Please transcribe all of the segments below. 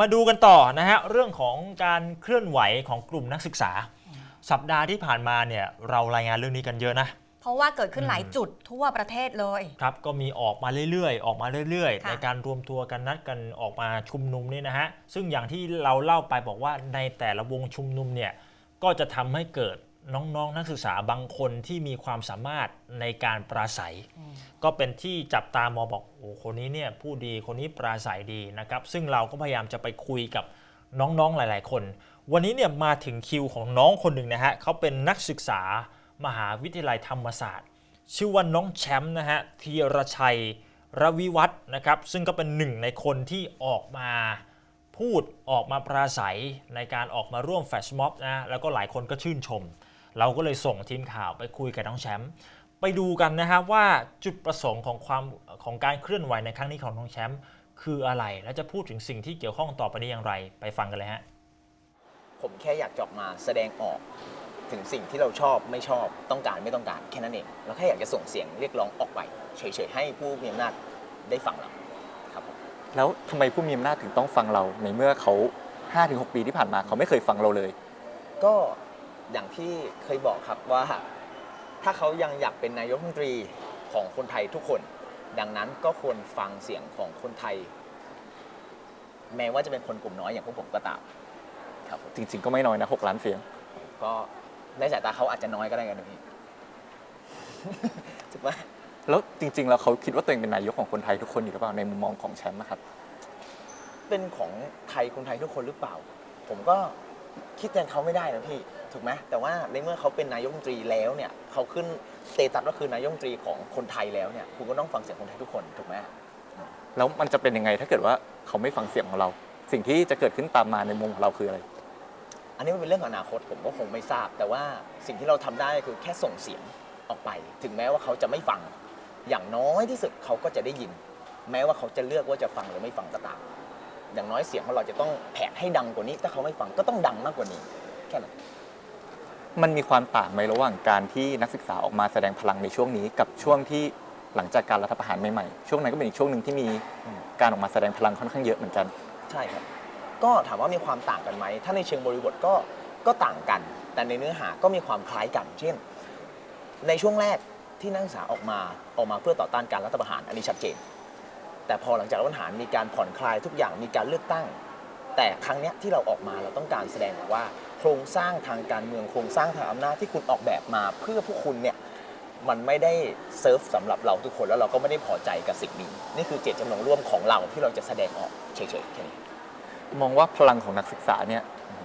มาดูกันต่อนะฮะเรื่องของการเคลื่อนไหวของกลุ่มนักศึกษา สัปดาห์ที่ผ่านมาเนี่ยเรารายงานเรื่องนี้กันเยอะนะ เพราะว่าเกิดขึ้นอืมหลายจุดทั่วประเทศเลย ครับก็มีออกมาเรื่อยๆ ออกมาเรื่อยๆ ค่ะ ในการรวมตัวกันนัดกันออกมาชุมนุมนี่นะฮะซึ่งอย่างที่เราเล่าไปบอกว่าในแต่ละวงชุมนุมเนี่ยก็จะทำให้เกิด น้องๆนักศึกษาบางคนที่มีความสามารถในการปราศัย ก็เป็นที่จับตามองบอกโอ้คนนี้เนี่ยผู้ดีคนนี้ปราศัยดีนะครับ ซึ่งเราก็พยายามจะไปคุยกับน้องๆหลาย ๆ คน วันนี้เนี่ยมาถึงคิวของน้องคนหนึ่งนะฮะเขาเป็นนักศึกษามหาวิทยาลัยธรรมศาสตร์ ชื่อว่าน้องแชมป์นะฮะธีรชัยรวิวัฒน์นะครับซึ่งก็เป็นหนึ่งในคนที่ออกมาพูดออกมาปราศัยในการออกมาร่วมแฟชม็อบนะแล้วก็หลายคนก็ชื่นชม เราก็เลยส่งทีมข่าวไปคุยกับน้องแชมป์ไปดูกันนะครับว่าจุดประสงค์ของความของการเคลื่อนไหวในครั้งนี้ของน้องแชมป์คืออะไร และจะพูดถึงสิ่งที่เกี่ยวข้องต่อไปนี้อย่างไร ไปฟังกันเลยฮะผมแค่อยากจะออกมาแสดงออกถึงสิ่งที่เราชอบไม่ชอบต้องการไม่ต้องการแค่นั้นเองเราแค่อยากจะส่งเสียงเรียกร้องออกไปเฉยๆให้ผู้มีอำนาจได้ฟังเราครับผมแล้วทำไมผู้มีอำนาจถึงต้องฟังเราในเมื่อเขา5-6 ปีที่ผ่านมาเขาไม่เคยฟังเราเลย ก็ อย่างที่เคยบอกครับว่า ถ้าเขายังอยากเป็นนายกรัฐมนตรีของคนไทยทุกคน ดังนั้นก็ควรฟังเสียงของคนไทย แม้ว่าจะเป็นคนกลุ่มน้อยอย่างพวกผมก็ตามครับผมจริง ๆ ก็ไม่น้อยนะ6ล้านเสียง ก็ในสายตาเขาอาจจะน้อยก็ได้กันนะพี่ ถูกไหมแล้วจริง ๆ แล้วเขาคิดว่าตัวเองเป็นนายกของคนไทยทุกคนอยู่หรือเปล่าในมุมมองของแชมป์นะครับ เป็นของไทยคนไทยทุกคนหรือเปล่า ผมก็ คิดแทนเขาไม่ได้นะพี่ถูกไหมแต่ว่าในเมื่อเขาเป็นนายกรัฐมนตรีแล้วเนี่ยเขาขึ้นสเตตัสก็คือนายกรัฐมนตรีของคนไทยแล้วเนี่ยคุณก็ต้องฟังเสียงคนไทยทุกคนถูกไหมแล้วมันจะเป็นยังไงถ้าเกิดว่าเขาไม่ฟังเสียงของเรา สิ่งที่จะเกิดขึ้นตามมาในมุมของเราคืออะไร อันนี้มันเป็นเรื่องของอนาคตผมก็คงไม่ทราบ แต่ว่าสิ่งที่เราทำได้คือแค่ส่งเสียงออกไป ถึงแม้ว่าเขาจะไม่ฟัง อย่างน้อยที่สุดเขาก็จะได้ยิน แม้ว่าเขาจะเลือกว่าจะฟังหรือไม่ฟังก็ตาม อย่างน้อยเสียงของเราจะต้องแผดให้ดังกว่านี้ ถ้าเขาไม่ฟังก็ต้องดังมากกว่านี้แค่นั้นมันมีความต่างไหมระหว่างการที่นักศึกษาออกมาแสดงพลังในช่วงนี้ กับช่วงที่หลังจากการรัฐประหารใหม่ๆช่วงนั้นก็เป็นอีกช่วงหนึ่งที่มีอืมการออกมาแสดงพลังค่อนข้างเยอะเหมือนกัน ใช่ครับ ก็ถามว่ามีความต่างกันไหมถ้าในเชิงบริบทก็ก็ต่างกัน แต่ในเนื้อหาก็มีความคล้ายกัน เช่น ในช่วงแรกที่นักศึกษาออกมาออกมาเพื่อต่อต้านการรัฐประหารอันนี้ชัดเจน แต่พอหลังจากรัฐประหารมีการผ่อนคลายทุกอย่างมีการเลือกตั้ง แต่ครั้งเนี้ยที่เราออกมาเราต้องการแสดงว่า โครงสร้างทางการเมืองโครงสร้างทางอำนาจที่คุณออกแบบมา เพื่อพวกคุณเนี่ยมันไม่ได้เซิร์ฟสำหรับเราทุกคนแล้วเราก็ไม่ได้พอใจกับสิ่งนี้นี่คือเจตจำนงร่วมของเราที่เราจะแสดงออกเฉยๆแค่นี้ มองว่าพลังของนักศึกษาเนี่ย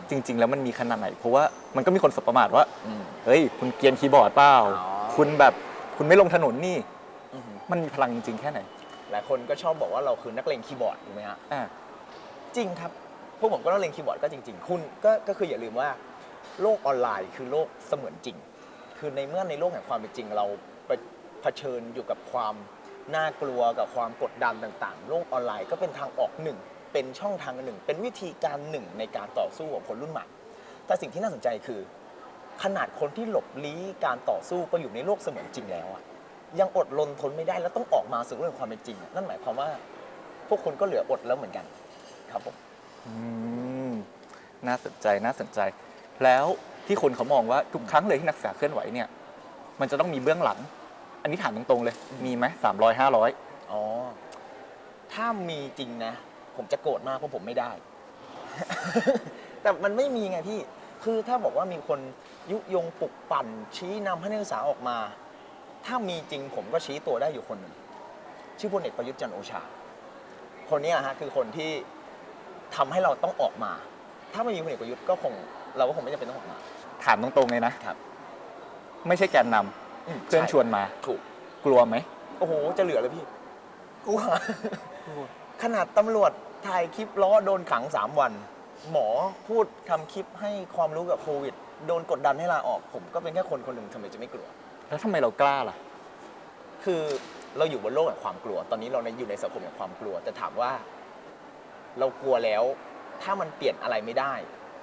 จริง ๆ แล้วมันมีขนาดไหน เพราะว่ามันก็มีคนสบประมาทว่าอืมเฮ้ย คุณเกรียนคีย์บอร์ดเปล่า อ๋อ คุณแบบคุณไม่ลงถนนนี่อือหือมันมีพลังจริงๆแค่ไหน หลายคนก็ชอบบอกว่าเราคือนักเลงคีย์บอร์ดถูกไหมฮะอ่าจริงครับ พวกผมก็นักเลงคีย์บอร์ดก็จริง ๆ คุณก็ก็คืออย่าลืมว่าโลกออนไลน์คือโลกเสมือนจริง คือในเมื่อในโลกแห่งความเป็นจริง เราไปเผชิญอยู่กับความน่ากลัวกับความกดดันต่างๆ โลกออนไลน์ก็เป็นทางออกหนึ่ง เป็นช่องทางหนึ่ง เป็นวิธีการหนึ่งในการต่อสู้ของคนรุ่นใหม่ แต่สิ่งที่น่าสนใจคือ ขนาดคนที่หลบลี้การต่อสู้ก็อยู่ในโลกเสมือนจริงแล้วอะ ยังอดรนทนไม่ได้แล้วต้องออกมาสู่โลกแห่งความเป็นจริงอะนั่นหมายความว่า พวกคุณก็เหลืออดแล้วเหมือนกัน ครับผมอืมน่าสนใจน่าสนใจ แล้วที่คนเขามองว่าทุกครั้งเลยที่นักศึกษาเคลื่อนไหวเนี่ย มันจะต้องมีเบื้องหลัง อันนี้ถามตรงๆเลยมีไหมสามร้อยห้าร้อยอ๋อถ้ามีจริงนะ ผมจะโกรธมากเพราะผมไม่ได้ แต่มันไม่มีไงพี่ คือถ้าบอกว่ามีคนยุยงปลุกปั่นชี้นำให้นักศึกษาออกมา ถ้ามีจริงผมก็ชี้ตัวได้อยู่คนหนึ่งชื่อพลเอกประยุทธ์จันทร์โอชา คนเนี้ยฮะคือคนที่ทำให้เราต้องออกมา ถ้าไม่มีพลเอกประยุทธ์ก็คงเราก็คงไม่จำเป็นต้องออกมา ถามตรงๆเลยนะครับ ไม่ใช่แกนนำอืมเพื่อนใชวนมาถูกกลัวไหมโอ้โหจะเหลือเลยพี่กลัวขนาดตำรวจถ่ายคลิปล้อโดนขัง3วัน หมอพูดทำคลิปให้ความรู้กับโควิด โดนกดดันให้ลาออก ผมก็เป็นแค่คนคนหนึ่งทำไมจะไม่กลัว แล้วทำไมเรากล้าล่ะ คือเราอยู่บนโลกแห่งความกลัว ตอนนี้เราในอยู่ในสังคมแห่งความกลัว แต่ถามว่า เรากลัวแล้ว ถ้ามันเปลี่ยนอะไรไม่ได้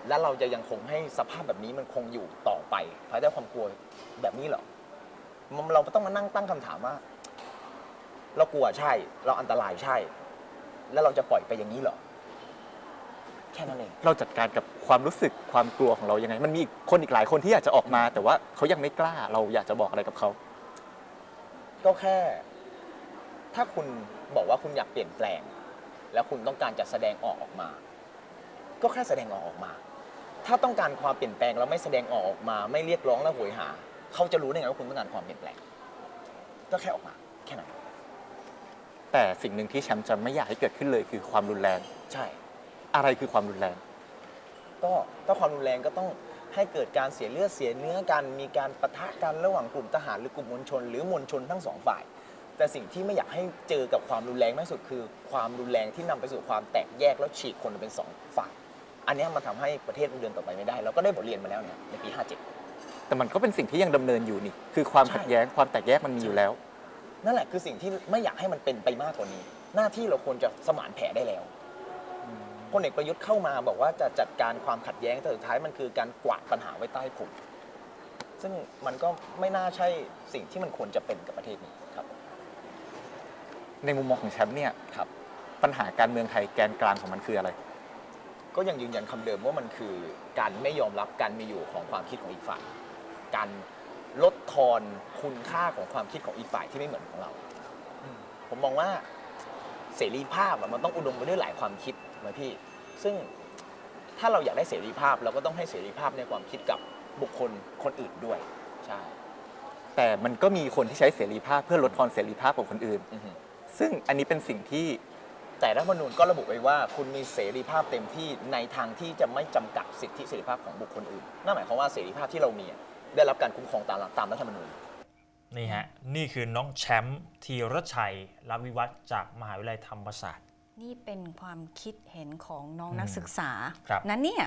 แล้วเราจะยังคงให้สภาพแบบนี้มันคงอยู่ต่อไปภายใต้ความกลัวแบบนี้เหรอมันเราต้องมานั่งตั้งคำถามว่า เรากลัวใช่ เราอันตรายใช่ แล้วเราจะปล่อยไปอย่างนี้เหรอ ค่นั้นเองเราจัดการกับความรู้สึกความกลัวของเรายังไง มันมีอีกคนอีกหลายคนที่อยากจะออกมา แต่ว่าเขายังไม่กล้าเราอยากจะบอกอะไรกับเขา ก็แค่ ถ้าคุณบอกว่าคุณอยากเปลี่ยนแปลง แล้วคุณต้องการจะแสดงออกออกมา ก็แค่แสดงออกออกมา ถ้าต้องการความเปลี่ยนแปลงแล้วไม่แสดงออกออกมา ไม่เรียกร้องและโหยหา เขาจะรู้ได้ไงว่าคุณต้องการความเปลี่ยนแปลง ก็แค่ออกมา แค่นั้นแต่สิ่งหนึ่งที่แชมป์จะไม่อยากให้เกิดขึ้นเลยคือความรุนแรง ใช่ อะไรคือความรุนแรง ก็ถ้าความรุนแรงก็ต้องให้เกิดการเสียเลือดเสียเนื้อกัน มีการปะทะกันระหว่างกลุ่มทหารหรือกลุ่มมวลชน หรือมวลชนทั้งสองฝ่าย แต่สิ่งที่ไม่อยากให้เจอกับความรุนแรงมากที่สุดคือ ความรุนแรงที่นำไปสู่ความแตกแยกแล้วฉีกคนเป็นสองฝ่าย อันเนี้ยมันทำให้ประเทศมันเดินต่อไปไม่ได้ เราก็ได้บทเรียนมาแล้วเนี่ยในปี 57 แต่มันก็เป็นสิ่งที่ยังดำเนินอยู่นี่ คือความใช่ขัดแย้งความแตกแยกมันมีอยู่แล้ว นั่นแหละคือสิ่งที่ไม่อยากให้มันเป็นไปมากกว่านี้ หน้าที่เราควรจะสมานแผลได้แล้ว พลเอกประยุทธ์เข้ามาบอกว่าจะจัดการความขัดแย้งแต่สุดท้ายมันคือการกวาดปัญหาไว้ใต้ผมซึ่งมันก็ไม่น่าใช่สิ่งที่มันควรจะเป็นกับประเทศนี้ครับ ในมุมมองของแชมป์เนี่ยครับ ปัญหาการเมืองไทยแกนกลางของมันคืออะไร ก็ยังยืนยันคำเดิมว่ามันคือการไม่ยอมรับการมีอยู่ของความคิดของอีกฝ่าย การลดทอนคุณค่าของความคิดของอีกฝ่ายที่ไม่เหมือนของเรา ผมมองว่าเสรีภาพอะมันต้องอุดมไปด้วยหลายความคิด นะพี่ซึ่งถ้าเราอยากได้เสรีภาพเราก็ต้องให้เสรีภาพในความคิดกับบุคคลคนอื่นด้วยใช่ แต่มันก็มีคนที่ใช้เสรีภาพเพื่อลดทอนเสรีภาพของคนอื่น อือฮึ ซึ่งอันนี้เป็นสิ่งที่แต่รัฐธรรมนูญก็ระบุไว้ว่า คุณมีเสรีภาพเต็มที่ในทางที่จะไม่จำกัดสิทธิเสรีภาพของบุคคลอื่นนั่นหมายความว่าเสรีภาพที่เรามีอะได้รับการคุ้มครองตามตามรัฐธรรมนูญ นี่ฮะ นี่คือน้องแชมป์ธีรชัยลวิวัฒน์จากมหาวิทยาลัยธรรมศาสตร์ นี่เป็นความคิดเห็นของน้องอืมนักศึกษาครับนั้นเนี่ย